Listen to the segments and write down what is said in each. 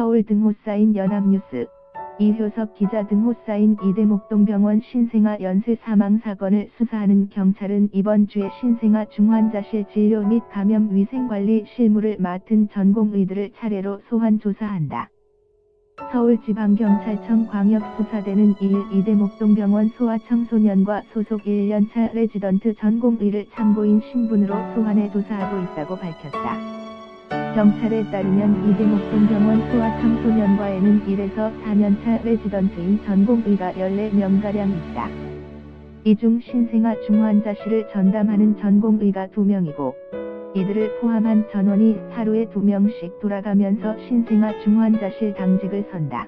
서울 등호 쌓인 연합뉴스 이효섭 기자 등호 쌓인 이대목동병원 신생아 연쇄 사망 사건을 수사하는 경찰은 이번 주에 신생아 중환자실 진료 및 감염 위생관리 실무를 맡은 전공의들을 차례로 소환 조사한다. 서울지방경찰청 광역수사대는 2일 이대목동병원 소아청소년과 소속 1년차 레지던트 전공의를 참고인 신분으로 소환해 조사하고 있다고 밝혔다. 경찰에 따르면 이대목동병원 소아청소년과에는 1에서 4년차 레지던트인 전공의가 14명가량 있다. 이 중 신생아 중환자실을 전담하는 전공의가 2명이고 이들을 포함한 전원이 하루에 2명씩 돌아가면서 신생아 중환자실 당직을 선다.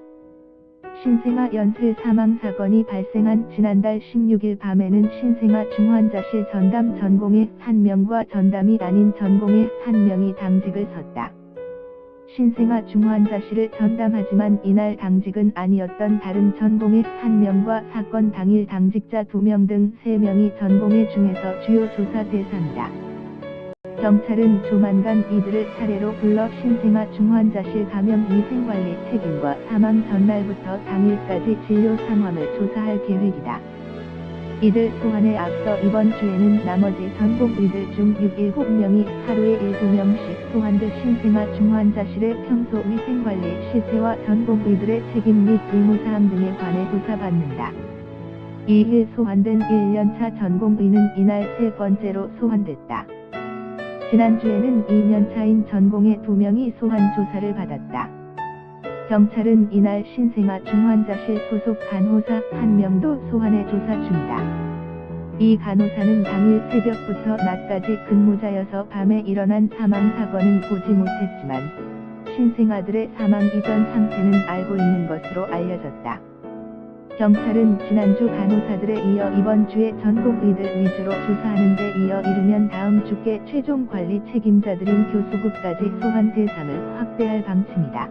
신생아 연쇄 사망 사건이 발생한 지난달 16일 밤에는 신생아 중환자실 전담 전공의 한 명과 전담이 아닌 전공의 한 명이 당직을 섰다. 신생아 중환자실을 전담하지만 이날 당직은 아니었던 다른 전공의 한 명과 사건 당일 당직자 2명 등 3명이 전공의 중에서 주요 조사 대상이다. 경찰은 조만간 이들을 차례로 불러 신생아 중환자실 감염 위생관리 책임과 사망 전날부터 당일까지 진료 상황을 조사할 계획이다. 이들 소환에 앞서 이번 주에는 나머지 전공의들 중 6, 7명이 하루에 7명씩 소환돼 신생아 중환자실의 평소 위생관리 실태와 전공의들의 책임 및 의무사항 등에 관해 조사받는다. 이일 소환된 1년차 전공의는 이날 세 번째로 소환됐다. 지난주에는 2년차인 전공의 2명이 소환 조사를 받았다. 경찰은 이날 신생아 중환자실 소속 간호사 한 명도 소환해 조사 중이다. 이 간호사는 당일 새벽부터 낮까지 근무자여서 밤에 일어난 사망 사건은 보지 못했지만 신생아들의 사망 이전 상태는 알고 있는 것으로 알려졌다. 경찰은 지난주 간호사들에 이어 이번 주에 전공의들 위주로 조사하는 데 이어 이르면 다음 주께 최종 관리 책임자들인 교수국까지 소환 대상을 확대할 방침이다.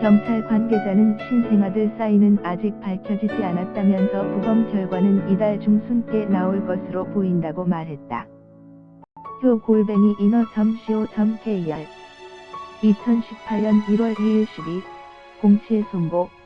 경찰 관계자는 신생아들 사인은 아직 밝혀지지 않았다면서 부검 결과는 이달 중순께 나올 것으로 보인다고 말했다. 효골뱅이 인어.co.kr 2018년 1월 2일 12 07 송고